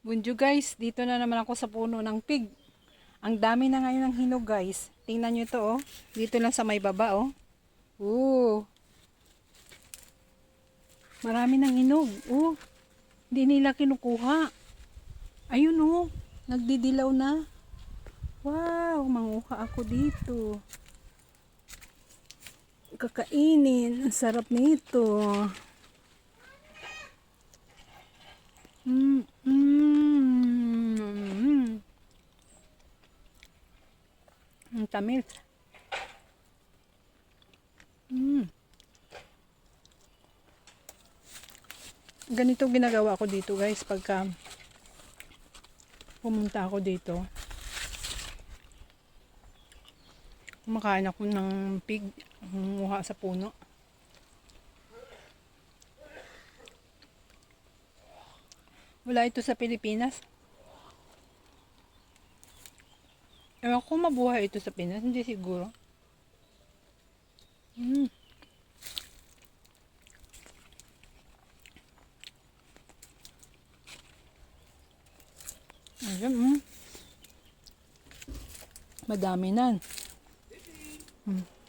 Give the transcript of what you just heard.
Bunjo guys, dito na naman ako sa puno ng pig. Ang dami na ngayon ng hinog guys. Tingnan nyo to oh. Dito lang sa may baba oh. Ooh. Marami ng hinog. Oh. Hindi nila kinukuha. Ayun oh. Nagdidilaw na. Wow, manguha ako dito. Kakainin. Ang sarap nito. Mm, mm, Ang. Mm. Ganito ginagawa ko dito guys pagka pumunta ako dito. Kumakain ako ng pig, mukha sa puno. Wala ito sa Pilipinas. Ewan ko mabuhay ito sa Pinas, hindi siguro. Mm. Ayan, mm. Madami nan. Mm.